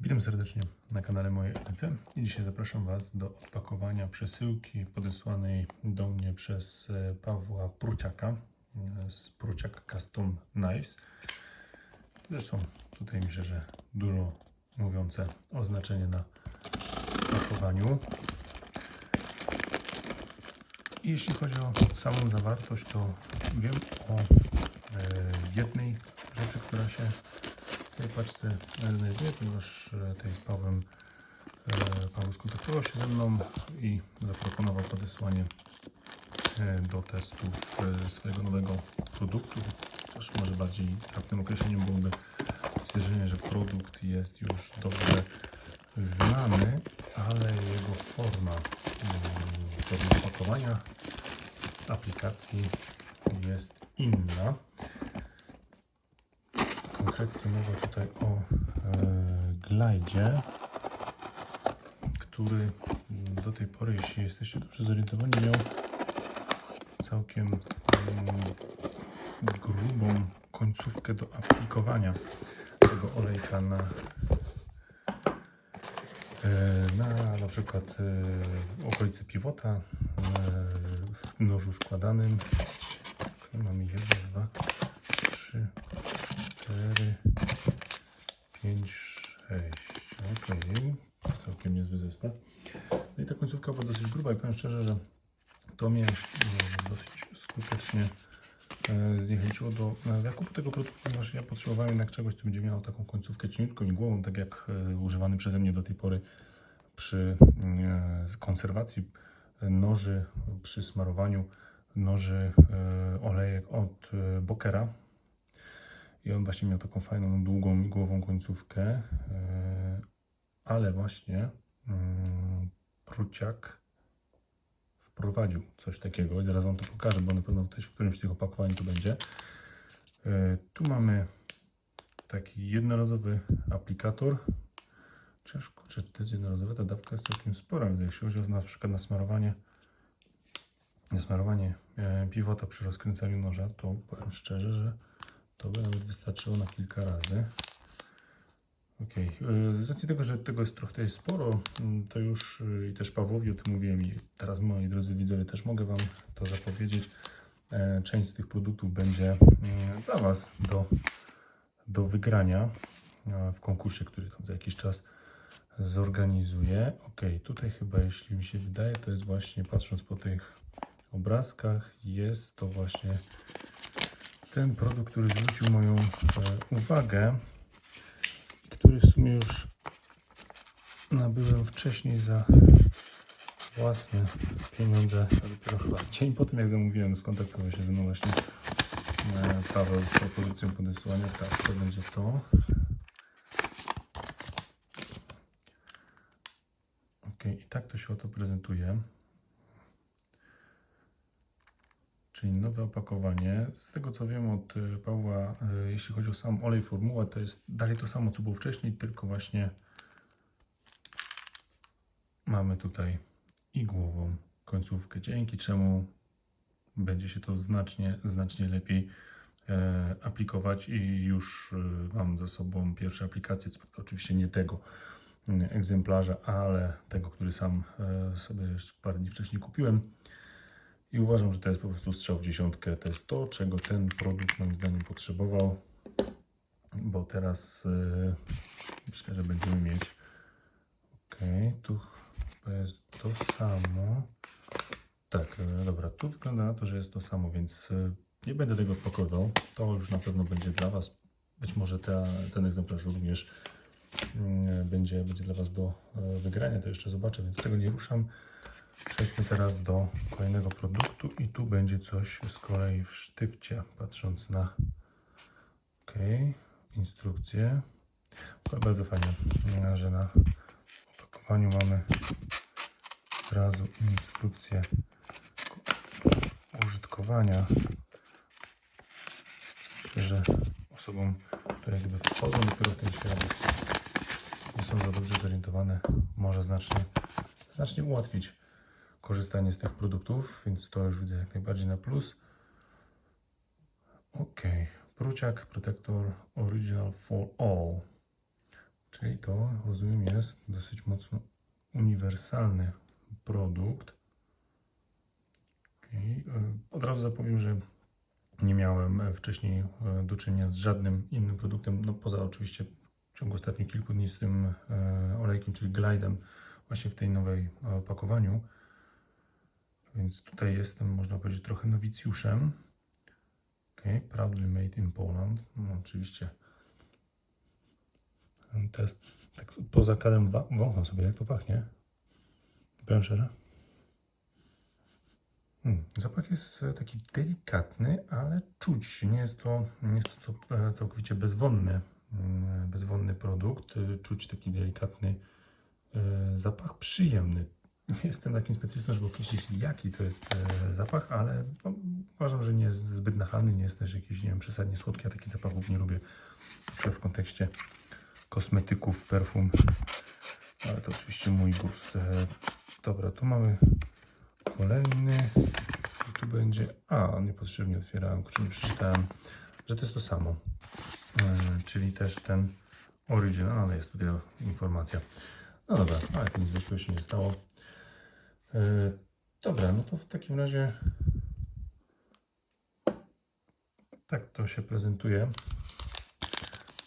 Witam serdecznie na kanale Moje EC i dzisiaj zapraszam Was do odpakowania przesyłki podesłanej do mnie przez e, Pawła Pruciaka e, z Pruciak Custom Knives. Zresztą tutaj myślę, że dużo mówiące oznaczenie na pakowaniu. I jeśli chodzi o samą zawartość, to wiem o e, jednej rzeczy, która się w tej paczce znajduje, ponieważ e, tutaj z Pawłem e, Paweł skontaktował się ze mną i zaproponował podesłanie e, do testów swojego nowego produktu. Też może bardziej trafnym określeniem byłoby stwierdzenie, że produkt jest już dobrze znany, ale jego forma, mm, forma opakowania aplikacji jest inna. Konkretnie mowa tutaj o e, glajdzie, który do tej pory, jeśli jesteście dobrze zorientowani, miał całkiem mm, grubą końcówkę do aplikowania tego olejka na e, na na przykład e, okolice pivota e, w nożu składanym. Mamy jedno, dwa, trzy, cztery, pięć, sześć. Okej, całkiem niezły zestaw. No i ta końcówka była dosyć gruba i powiem szczerze, że to mnie e, dosyć skutecznie e, zniechęciło do e, zakupu tego produktu, ponieważ ja potrzebowałem jednak czegoś, co będzie miało taką końcówkę cieniutką i głową, tak jak używany przeze mnie do tej pory przy konserwacji noży, przy smarowaniu noży olejek od Bokera. I on właśnie miał taką fajną, długą, głową końcówkę, e, ale właśnie mm, Pruciak wprowadził coś takiego. I zaraz Wam to pokażę, bo na pewno też w którymś z tych opakowań to będzie. E, Tu mamy taki jednorazowy aplikator. Ciężko, czy to jest jednorazowe? Ta dawka jest całkiem spora, więc jeśli chodzi o na przykład na smarowanie, na smarowanie e, piwota przy rozkręcaniu noża, to powiem szczerze, że to by nawet wystarczyło na kilka razy. Ok, z racji tego, że tego jest trochę jest sporo, mm, to już y, i też Pawłowi o tym mówiłem i teraz moi drodzy widzowie też mogę Wam to zapowiedzieć. E, Część z tych produktów będzie mm, dla Was do, do wygrania w konkursie, który tam za jakiś czas zorganizuję. Ok, tutaj chyba, jeśli mi się wydaje, to jest właśnie, patrząc po tych obrazkach, jest to właśnie ten produkt, który zwrócił moją e, uwagę, który w sumie już nabyłem wcześniej za własne pieniądze. Dopiero chyba dzień po tym, jak zamówiłem, skontaktował się ze mną właśnie e, Paweł z propozycją podesłania. Tak, to będzie to. Ok, i tak to się oto prezentuje. Czyli nowe opakowanie. Z tego co wiem od e, Pawła, e, jeśli chodzi o sam olej formuła, to jest dalej to samo co było wcześniej, tylko właśnie mamy tutaj igłową końcówkę, dzięki czemu będzie się to znacznie, znacznie lepiej e, aplikować i już mam za sobą pierwsze aplikacje, oczywiście nie tego mm, egzemplarza, ale tego, który sam sobie już parę dni wcześniej kupiłem. I uważam, że to jest po prostu strzał w dziesiątkę. To jest to, czego ten produkt moim zdaniem potrzebował, bo teraz e, myślę, że będziemy mieć. Ok, tu jest to samo. Tak, e, dobra, tu wygląda na to, że jest to samo, więc e, nie będę tego odpakowywał. To już na pewno będzie dla Was. Być może ta, ten egzemplarz również mm, będzie, będzie dla Was do e, wygrania, to jeszcze zobaczę, więc tego nie ruszam. Przejdźmy teraz do kolejnego produktu i tu będzie coś z kolei w sztywcie, patrząc na ok, instrukcję. Bardzo fajnie, że na opakowaniu mamy od razu instrukcję użytkowania. Myślę, że osobom, które gdyby wchodzą dopiero w ten świat, nie są za dobrze zorientowane, może znacznie, znacznie ułatwić korzystanie z tych produktów, więc to już widzę jak najbardziej na plus. Ok, Pruciak Protector Original for All, Czyli to, rozumiem, jest dosyć mocno uniwersalny produkt. Okej, e, Od razu zapowiem, że nie miałem e, wcześniej e, do czynienia z żadnym innym produktem, no poza oczywiście w ciągu ostatnich kilku dni z tym olejkiem, czyli Glidem, właśnie w tej nowej opakowaniu. Więc tutaj jestem, można powiedzieć, trochę nowicjuszem. Ok, proudly made in Poland. No, oczywiście. Te, tak poza kadrem wącham sobie, jak to pachnie. Powiem szczerze. Hmm, zapach jest e, taki delikatny, ale czuć. Nie jest to, nie jest to e, całkowicie bezwonny, mm, bezwonny produkt. E, Czuć taki delikatny e, zapach, przyjemny. Jestem takim specjalistą, żeby określić jaki to jest e, zapach, ale no, uważam, że nie jest zbyt nachalny, nie jest też jakiś, nie wiem, przesadnie słodki. Ja takich zapachów nie lubię. Na w kontekście kosmetyków, perfum. Ale to oczywiście mój gust. E, Dobra, tu mamy kolejny. Tu będzie. A, niepotrzebnie otwierałem, kurczę, nie przeczytałem, że to jest to samo. E, czyli też ten Original, ale jest tutaj informacja. No dobra, ale to nic zwykłego się nie stało. E, dobra, no to w takim razie tak to się prezentuje.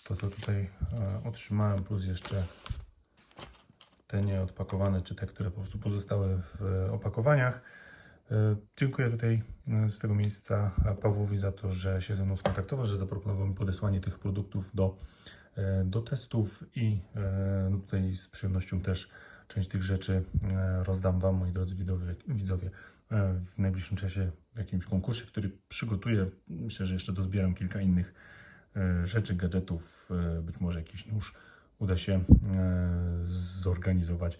To, co tutaj e, otrzymałem, plus jeszcze te nieodpakowane, czy te, które po prostu pozostały w opakowaniach. E, Dziękuję tutaj z tego miejsca Pawłowi za to, że się ze mną skontaktował, że zaproponował mi podesłanie tych produktów do, do testów i no tutaj z przyjemnością też część tych rzeczy e, rozdam Wam, moi drodzy widzowie, e, w najbliższym czasie w jakimś konkursie, który przygotuję. Myślę, że jeszcze dozbieram kilka innych e, rzeczy, gadżetów, być może jakiś nóż uda się zorganizować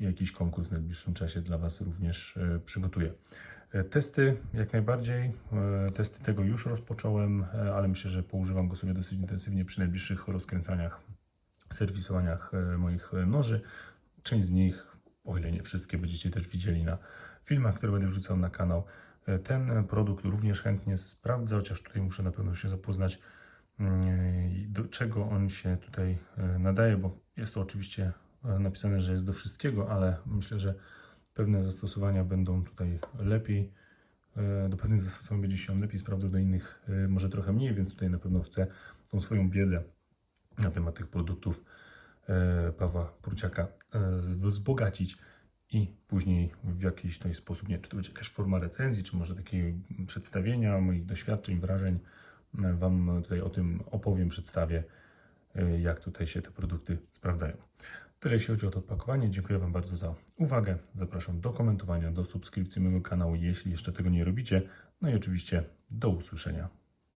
jakiś konkurs w najbliższym czasie dla Was również przygotuję. Testy jak najbardziej, testy tego już rozpocząłem, ale myślę, że poużywam go sobie dosyć intensywnie przy najbliższych rozkręcaniach, serwisowaniach moich noży. Część z nich, o ile nie wszystkie, będziecie też widzieli na filmach, które będę wrzucał na kanał. E, Ten produkt również chętnie sprawdzę, chociaż tutaj muszę na pewno się zapoznać mm, do czego on się tutaj e, nadaje, bo jest to oczywiście e, napisane, że jest do wszystkiego, ale myślę, że pewne zastosowania będą tutaj lepiej. Do pewnych zastosowań będzie się on lepiej sprawdzał, do innych może trochę mniej, więc tutaj na pewno chcę tą swoją wiedzę na temat tych produktów Pawła Pruciaka e, wzbogacić i później w jakiś tutaj sposób, nie czy to będzie jakaś forma recenzji, czy może takiego przedstawienia moich doświadczeń, wrażeń, e, Wam tutaj o tym opowiem, przedstawię, e, jak tutaj się te produkty sprawdzają. Tyle jeśli chodzi o to odpakowanie. Dziękuję Wam bardzo za uwagę. Zapraszam do komentowania, do subskrypcji mojego kanału, jeśli jeszcze tego nie robicie. No i oczywiście do usłyszenia